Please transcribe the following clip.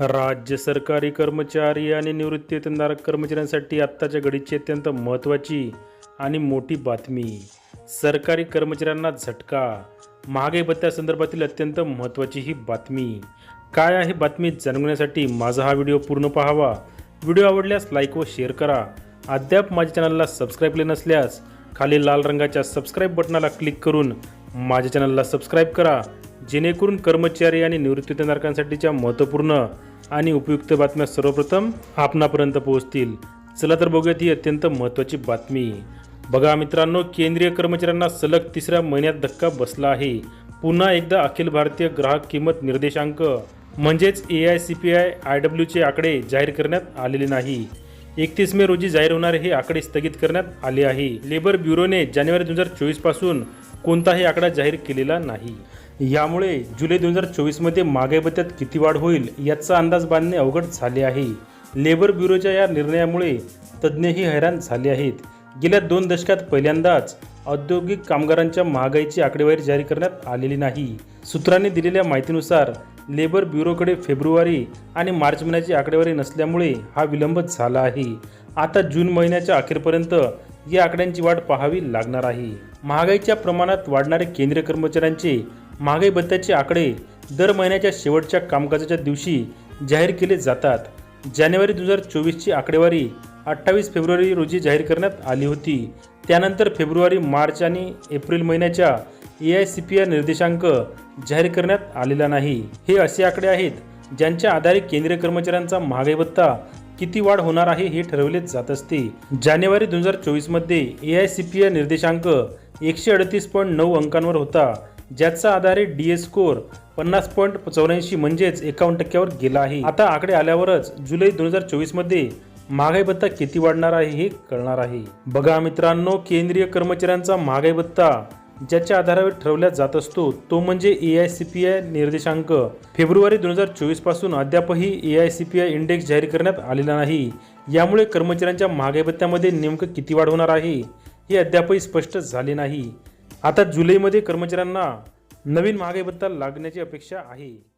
राज्य सरकारी कर्मचारी आणि निवृत्तीवेतनधारक कर्मचाऱ्यांसाठी आत्ताच्या घडीची अत्यंत महत्त्वाची आणि मोठी बातमी. सरकारी कर्मचाऱ्यांना झटका. महागाई भत्त्यासंदर्भातील अत्यंत महत्त्वाची ही बातमी. काय आहे बातमी जाणून घेण्यासाठी माझा हा व्हिडिओ पूर्ण पाहावा. व्हिडिओ आवडल्यास लाईक व शेअर करा. अद्याप माझ्या चॅनलला सबस्क्राईब केले नसल्यास खाली लाल रंगाच्या सबस्क्राईब बटनाला क्लिक करून माझ्या चॅनलला सबस्क्राईब करा. जेणेकरून कर्मचारी आणि निवृत्तीधारकांसाठीच्या महत्त्वपूर्ण आणि उपयुक्त बातम्या सर्वप्रथम आपणापर्यंत पोहोचतील. चला तर बघूयात ही अत्यंत महत्त्वाची बातमी. बघा मित्रांनो केंद्रीय कर्मचाऱ्यांना सलग तिसऱ्या महिन्यात धक्का बसला आहे. पुन्हा एकदा अखिल भारतीय ग्राहक किंमत निर्देशांक म्हणजेच A I C P I I डब्ल्यूचे आकडे जाहीर करण्यात आलेले नाही. एकतीस मे रोजी जाहीर होणारे हे आकडे स्थगित करण्यात आले आहे. लेबर ब्युरोने जानेवारी दोन हजार चोवीसपासून कोणताही आकडा जाहीर केलेला नाही. यामुळे जुलै दोन हजार चोवीसमध्ये महागाई बत्त्यात किती वाढ होईल याचा अंदाज बांधणे अवघड झाले आहे. लेबर ब्युरोच्या या निर्णयामुळे तज्ज्ञही हैराण झाले आहेत. गेल्या दोन दशकात पहिल्यांदाच औद्योगिक कामगारांच्या महागाईची आकडेवारी जारी करण्यात आलेली नाही. सूत्रांनी दिलेल्या माहितीनुसार लेबर ब्युरोकडे फेब्रुवारी आणि मार्च महिन्याची आकडेवारी नसल्यामुळे हा विलंब झाला आहे. आता जून महिन्याच्या अखेरपर्यंत या आकड्यांची वाढ पाहावी लागणार आहे. महागाईच्या प्रमाणात वाढणारे केंद्रीय कर्मचाऱ्यांचे महागाई भत्त्याचे आकडे दर महिन्याच्या शेवटच्या कामकाजाच्या दिवशी जाहीर केले जातात. जानेवारी दोन हजार चोवीसची आकडेवारी अठ्ठावीस फेब्रुवारी रोजी जाहीर करण्यात आली होती. त्यानंतर फेब्रुवारी मार्च आणि एप्रिल महिन्याच्या A I C P I निर्देशांक जाहीर करण्यात आलेला नाही. हे असे आकडे आहेत ज्यांच्या आधारे केंद्रीय कर्मचाऱ्यांचा महागाई भत्ता किती वाढ होणार आहे हे ठरवले जात असते. जानेवारी दोन हजार चोवीसमध्ये A I C P I निर्देशांक एकशे अडतीस पॉईंट नऊ अंकांवर होता ज्याचा आधारे डी एस स्कोर पन्नास पॉईंट चौऱ्याऐंशी म्हणजेच एकावन्न टक्क्यावर गेला आहे. आता आकडे आल्यावरच जुलै दोन हजार चोवीसमध्ये महागाई भत्ता किती वाढणार आहे हे कळणार आहे. बघा मित्रांनो केंद्रीय कर्मचाऱ्यांचा महागाई भत्ता ज्याच्या आधारावर ठरवला जात असतो तो म्हणजे A I C P I निर्देशांक. फेब्रुवारी दोन हजार चोवीसपासून अद्यापही A I C P I index जाहीर करण्यात आलेला नाही. यामुळे कर्मचाऱ्यांच्या महागाई भत्त्यामध्ये नेमकं किती वाढ होणार आहे हे अद्यापही स्पष्ट झाले नाही. आता जुलैमध्ये कर्मचाऱ्यांना नवीन महागाई भत्ता लागण्याची अपेक्षा आहे.